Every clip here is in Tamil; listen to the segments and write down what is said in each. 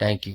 தேங்க்யூ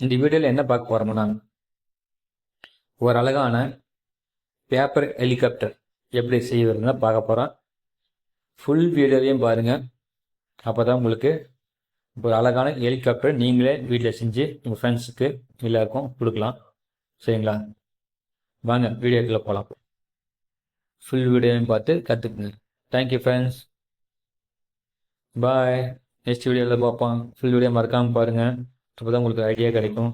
இந்த வீடியோவில் என்ன பார்க்க போகிறோம்னா ஒரு அழகான பேப்பர் ஹெலிகாப்டர் எப்படி செய்வதுன்னு பார்க்க போகிறோம் ஃபுல் வீடியோவையும் பாருங்கள் அப்போ தான் உங்களுக்கு ஒரு அழகான ஹெலிகாப்டர் நீங்களே வீட்டில் செஞ்சு உங்கள் ஃப்ரெண்ட்ஸுக்கு எல்லாருக்கும் கொடுக்கலாம். சரிங்களா? வாங்க வீடியோக்குள்ளே போகலாம் ஃபுல் வீடியோவையும் பார்த்து கற்றுக்குங்க thank you friends bye next வீடியோவில் பார்ப்போம். ஃபுல் வீடியோ மறக்காமல் பாருங்கள் அப்போ தான் உங்களுக்கு ஐடியா கிடைக்கும்.